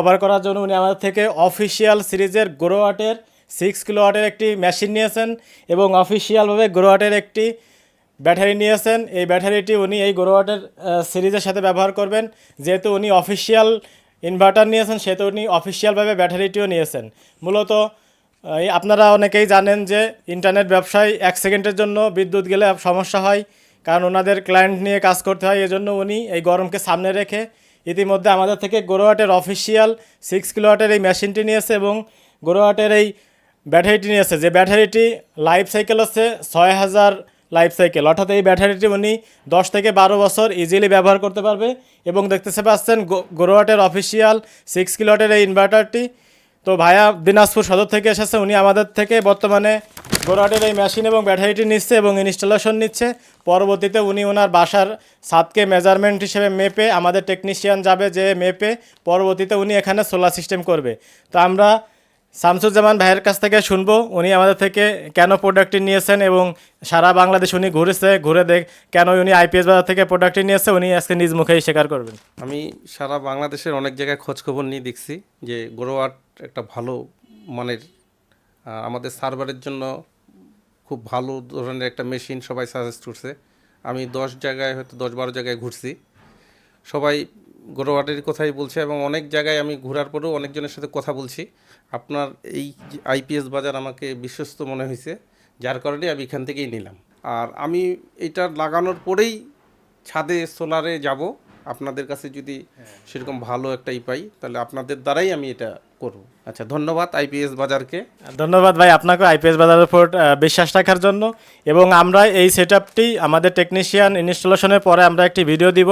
Cover করার জন্য উনি আমাদের থেকে অফিসিয়াল সিরিজের গ্রোয়াটের সিক্স কিলো কিলোওয়াটের একটি মেশিন নিয়েছেন এবং অফিসিয়ালভাবে গ্রোয়াটের একটি ব্যাটারি নিয়েছেন। এই ব্যাটারিটি উনি এই গ্রোয়াটের সিরিজের সাথে ব্যবহার করবেন। যেহেতু উনি অফিসিয়াল ইনভার্টার নিয়েছেন, সেহেতু উনি অফিসিয়ালভাবে ব্যাটারিটিও নিয়েছেন। মূলত আপনারা অনেকেই জানেন যে ইন্টারনেট ব্যবসায় এক সেকেন্ডের জন্য বিদ্যুৎ গেলে সমস্যা হয়, কারণ ওনাদের ক্লায়েন্ট নিয়ে কাজ করতে হয়। এজন্য উনি এই গরমকে সামনে রেখে ইতিমধ্যে আমাদের থেকে গোরোয়াটের অফিসিয়াল সিক্স কিলোওয়াটের এই মেশিনটি নিয়েছে এবং গোরোয়াটের এই ব্যাটারিটি নিয়েছে। যে ব্যাটারিটি লাইফ সাইকেল হচ্ছে ছয় হাজার লাইফ সাইকেল অর্থাৎ এই ব্যাটারিটি উনি দশ থেকে বারো বছর ইজিলি ব্যবহার করতে পারবে এবং দেখতেছে পাচ্ছেন গোরোয়াটের অফিসিয়াল সিক্স কিলোওয়াটের এই ইনভার্টারটি তো ভাইয়া দিনাজপুর সদর থেকে এসেছে, উনি আমাদের থেকে বর্তমানে গোরাটের এই মেশিন এবং ব্যাটারিটি নিচ্ছে এবং ইনস্টলেশন নিচ্ছে। পরবর্তীতে উনি ওনার বাসার ছাদকে মেজারমেন্ট হিসেবে মেপে আমাদের টেকনিশিয়ান যাবে যে মেপে পরবর্তীতে উনি এখানে সোলার সিস্টেম করবে। তো আমরা শামসুজ্জামান ভাইয়ের কাছ থেকে শুনব, উনি আমাদের থেকে কেন প্রোডাক্টটি নিয়েছেন এবং সারা বাংলাদেশ উনি ঘুরেছে, ঘুরে দেখ কেন উনি আইপিএস বাজার থেকে প্রোডাক্টটি নিয়েছে, উনি আজকে নিজ মুখেই স্বীকার করবেন। আমি সারা বাংলাদেশের অনেক জায়গায় খোঁজখবর নিয়ে দেখছি যে গোরোয়াট একটা ভালো মানের আমাদের সার্ভারের জন্য খুব ভালো ধরনের একটা মেশিন সবাই সাজেস্ট করছে। আমি দশ জায়গায় হয়তো দশ বারো জায়গায় ঘুরছি। সবাই গ্রোয়াটের কথাই বলছে এবং অনেক জায়গায় আমি ঘোরার পরেও অনেকজনের সাথে কথা বলছি। আপনার এই আইপিএস বাজার আমাকে বিশ্বস্ত মনে হয়েছে, যার কারণে আমি এখান থেকেই নিলাম। আর আমি এটা লাগানোর পরেই ছাদে, সোলারে যাব। আপনাদের কাছে যদি সেরকম ভালো একটা ই পাই তাহলে আপনাদের দ্বারাই আমি এটা করব। আচ্ছা ধন্যবাদ আইপিএস বাজারকে। ধন্যবাদ ভাই আপনাকে আইপিএস বাজারের উপর বিশ্বাস রাখার জন্য। এবং আমরা এই সেট আপটি আমাদের টেকনিশিয়ান ইনস্টলেশনের পরে আমরা একটি ভিডিও দিব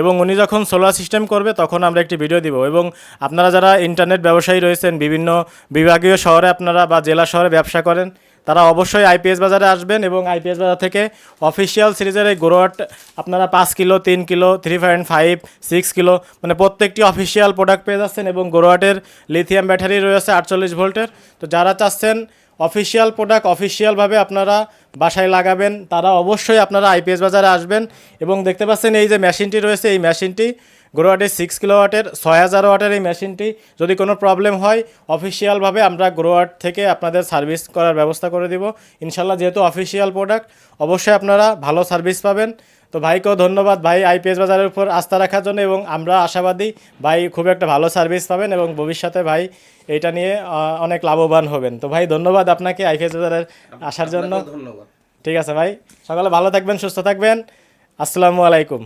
এবং উনি যখন সোলার সিস্টেম করবে তখন আমরা একটি ভিডিও দিব। এবং আপনারা যারা ইন্টারনেট ব্যবসায়ী রয়েছেন বিভিন্ন বিভাগীয় শহরে আপনারা বা জেলা শহরে ব্যবসা করেন তারা অবশ্যই আইপিএস বাজারে আসবেন এবং আইপিএস বাজার থেকে অফিসিয়াল সিরিজের এই গ্রোয়াট আপনারা পাঁচ কিলো, তিন kilo three point five six kilo মানে প্রত্যেকটি অফিসিয়াল প্রোডাক্ট পেয়ে যাচ্ছেন এবং গ্রোয়াটের লিথিয়াম ব্যাটারি রয়েছে আটচল্লিশ ভোল্টের। তো যারা চাচ্ছেন অফিসিয়াল প্রোডাক্ট অফিসিয়ালভাবে আপনারা বাসায় লাগাবেন, তারা অবশ্যই আপনারা আইপিএস বাজারে আসবেন এবং দেখতে পাচ্ছেন এই যে মেশিনটি রয়েছে, এই মেশিনটি গ্রোয়াটের সিক্স কিলো ওয়াটের ছয় হাজার ওয়াটের এই মেশিনটি যদি কোনো প্রবলেম হয় অফিসিয়ালভাবে আমরা গ্রোয়াট থেকে আপনাদের সার্ভিস করার ব্যবস্থা করে দিব। ইনশাল্লাহ যেহেতু অফিসিয়াল প্রোডাক্ট অবশ্যই আপনারা ভালো সার্ভিস পাবেন। তো ভাইকেও ধন্যবাদ ভাই আইপিএস বাজারের উপর আস্থা রাখার জন্য এবং আমরা আশাবাদী ভাই খুব একটা ভালো সার্ভিস পাবেন এবং ভবিষ্যতে ভাই এটা নিয়ে অনেক লাভবান হবেন। তো ভাই ধন্যবাদ আপনাকে আইপিএস বাজারের আসার জন্য। ধন্যবাদ। ঠিক আছে ভাই সকালে ভালো থাকবেন সুস্থ থাকবেন। আসসালামু আলাইকুম।